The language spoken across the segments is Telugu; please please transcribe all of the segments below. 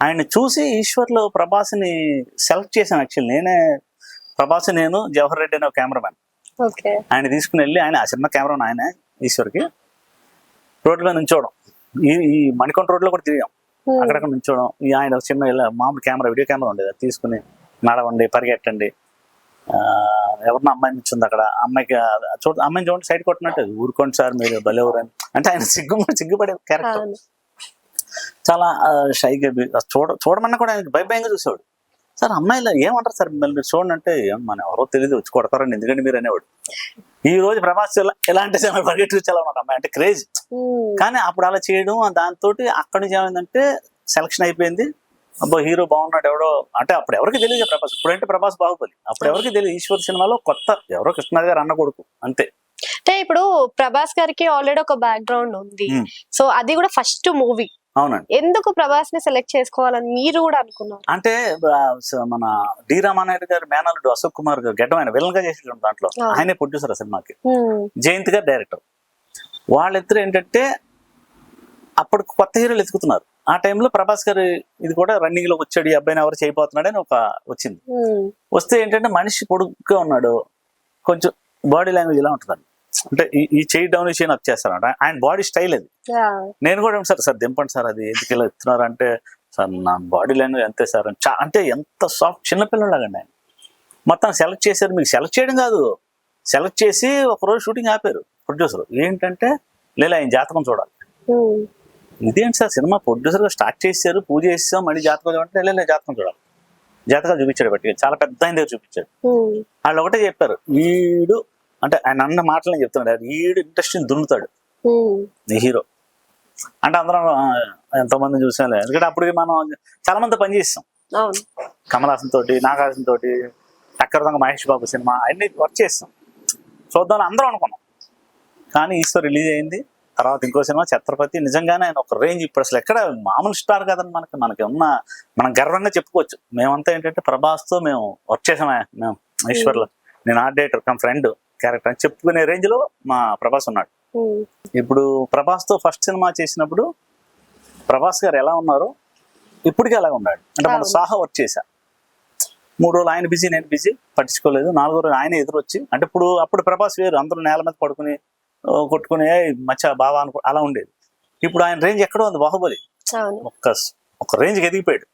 ఆయన చూసి ఈశ్వర్లో ప్రభాస్ని సెలెక్ట్ చేశాను యాక్చువల్లీ. నేనే ప్రభాస్ నేను జవహర్ రెడ్డి అనే కెమెరామెన్ ఆయన తీసుకుని వెళ్ళి ఆయన ఆ సినిమా కెమెరా ఆయన ఈశ్వర్కి. రోడ్ల మీద నుంచోవడం. ఈ ఈ మణికొండ రోడ్లో కూడా తిరిగాం. అక్కడక్కడ నుంచోవడం. ఈ ఆయన ఒక చిన్న ఇలా మామూలు కెమెరా వీడియో కెమెరా ఉండేది. తీసుకుని నడవండి పరిగెట్టండి. ఎవరిన అమ్మాయి నుంచింది అక్కడ. అమ్మాయికి చూడ అమ్మాయిని చూడండి సైడ్ కొట్టినట్టు. ఊరుకోండి సార్ మీరు భలేవరు అని అంటే ఆయన సిగ్గు సిగ్గుపడే క్యారెక్టర్ చాలా షైగా చూడ చూడమన్నా కూడా ఆయనకి భయ భయంగా చూసేవాడు. సార్ అమ్మాయిలు ఏమంటారు సార్ మిమ్మల్ని మీరు చూడండి అంటే మన ఎవరో తెలియదు వచ్చి కొడతారని ఎందుకంటే మీరు అనేవాడు. ఈ రోజు ప్రభాస్ సినిమా పరిగెట్టు చాలా అమ్మాయి అంటే క్రేజ్. కానీ అప్పుడు అలా చేయడం దాంతో అక్కడి నుంచి ఏమైందంటే సెలక్షన్ అయిపోయింది. అబ్బో హీరో బాగున్నాడు ఎవడో అంటే అప్పుడు ఎవరికి తెలియదు ప్రభాస్. ఇప్పుడంటే ప్రభాస్ బాహుబలి. అప్పుడు ఎవరికి తెలియదు? ఈశ్వర్ సినిమాలో కొత్త ఎవరో కృష్ణారావు గారు అన్న కొడుకు అంతే. అంటే ఇప్పుడు ప్రభాస్ గారికి ఆల్రెడీ ఒక బ్యాక్గ్రౌండ్ ఉంది. సో అది కూడా ఫస్ట్ మూవీ అవునండి. ఎందుకు ప్రభాస్ని సెలెక్ట్ చేసుకోవాలని మీరు కూడా అనుకున్నారు? అంటే మన డి రామానాయుడు గారు మేనల్లుడు అశోక్ కుమార్ గారు గడ్డం ఆయన విలన్గా చేసేటం దాంట్లో. ఆయనే ప్రొడ్యూసర్ ఆ సినిమాకి. జయంత్ గారు డైరెక్టర్ వాళ్ళిద్దరు ఏంటంటే అప్పుడు కొత్త హీరోలు ఎత్తుకుతున్నారు ఆ టైంలో ప్రభాస్ గారు ఇది కూడా రన్నింగ్లోకి వచ్చాడు ఈ అబ్బాయిని ఎవరు చేయబోతున్నాడు అని ఒక వచ్చింది. వస్తే ఏంటంటే మనిషి పొడుగ్గా ఉన్నాడు. కొంచెం బాడీ లాంగ్వేజ్ ఇలా ఉంటుందండి. అంటే ఈ చేయి డౌన్ చేయని వచ్చేస్తారంట ఆయన బాడీ స్టైల్ అది. నేను కూడా సార్ సార్ దింపండి సార్ అది ఎందుకు ఇలా ఇస్తున్నారు అంటే సార్ నా బాడీ లాంగ్వేజ్ అంతే సార్ అంటే ఎంత సాఫ్ట్ చిన్నపిల్లలాగండి ఆయన. మొత్తం సెలెక్ట్ చేశారు. మీకు సెలెక్ట్ చేయడం కాదు. సెలెక్ట్ చేసి ఒకరోజు షూటింగ్ ఆపారు ప్రొడ్యూసర్ ఏంటంటే లేదా ఆయన జాతకం చూడాలి. ఇదేంటి సార్ సినిమా? ప్రొడ్యూసర్గా స్టార్ట్ చేశారు పూజ చేసాం మళ్ళీ జాతకం చూడంటే లేదా జాతకం చూడాలి. జాతకాలు చూపించాడు బట్టి చాలా పెద్ద ఆయన దగ్గర చూపించాడు. వాళ్ళు ఒకటే చెప్పారు వీడు అంటే ఆయన అన్న మాటలు నేను చెప్తున్నాడు వీడు ఇంట్రెస్ట్ దున్నుతాడు హీరో. అంటే అందరం ఎంతోమంది చూసాం ఎందుకంటే అప్పటికి మనం చాలా మంది పని చేస్తాం అవును. కమల్ హాసన్ తోటి నాగార్జున తోటి టక్కర్ దొంగ మహేష్ బాబు సినిమా అన్ని వర్క్ చేస్తాం చూద్దాం అందరం అనుకున్నాం. కానీ ఈశ్వర్ రిలీజ్ అయింది. తర్వాత ఇంకో సినిమా ఛత్రపతి. నిజంగానే ఆయన ఒక రేంజ్ ఇప్పుడు అసలు ఎక్కడ మామూలు స్టార్ కదండి మనకి మనకి ఉన్న మనం గర్వంగా చెప్పుకోవచ్చు. మేమంతా ఏంటంటే ప్రభాస్తో మేము వర్క్ చేసామే మేము ఈశ్వర్లో. నేను art director cum friend. Character అని చెప్పుకునే రేంజ్లో మా ప్రభాస్ ఉన్నాడు. ఇప్పుడు ప్రభాస్తో ఫస్ట్ సినిమా చేసినప్పుడు ప్రభాస్ గారు ఎలా ఉన్నారు ఇప్పటికీ అలాగే ఉన్నాడు. అంటే మన. సాహా వర్క్ చేశా. మూడు రోజులు ఆయన బిజీ నేను బిజీ పట్టించుకోలేదు. నాలుగో రోజు ఆయన ఎదురొచ్చి అంటే ఇప్పుడు అప్పుడు ప్రభాస్ వేరు అందరూ నేల మీద పడుకుని కొట్టుకుని "ఏయ్, మచ్చా బావా అనుకో అలా ఉండేది. ఇప్పుడు ఆయన రేంజ్ ఎక్కడో ఉంది బాహుబలి. ఒక్క ఒక రేంజ్కి ఎదిగిపోయాడు.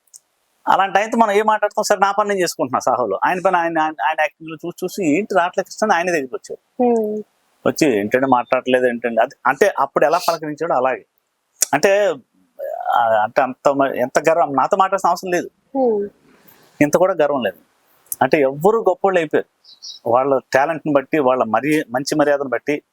అలాంటి ఆయనతో మనం ఏం మాట్లాడతాం సరే నా పని నేను చేసుకుంటున్నా సాహోలో. ఆయన పని ఆయన ఆయన- యాక్టింగ్లో చూసి చూసి ఏంటి రావట్లేదు కృష్ణ ఆయన దగ్గరికి వచ్చారు. వచ్చి ఏంటంటే మాట్లాడలేదు ఏంటంటే అది అంటే అప్పుడు ఎలా పలకరించాడో అలాగే. అంటే అంటే అంత ఎంత గర్వం. నాతో మాట్లాడాల్సిన అవసరం లేదు. ఇంత కూడా గర్వం లేదు. అంటే ఎవ్వరు గొప్పోళ్ళు అయిపోయారు. వాళ్ళ టాలెంట్ని బట్టి వాళ్ళ మరి మంచి మర్యాదను బట్టి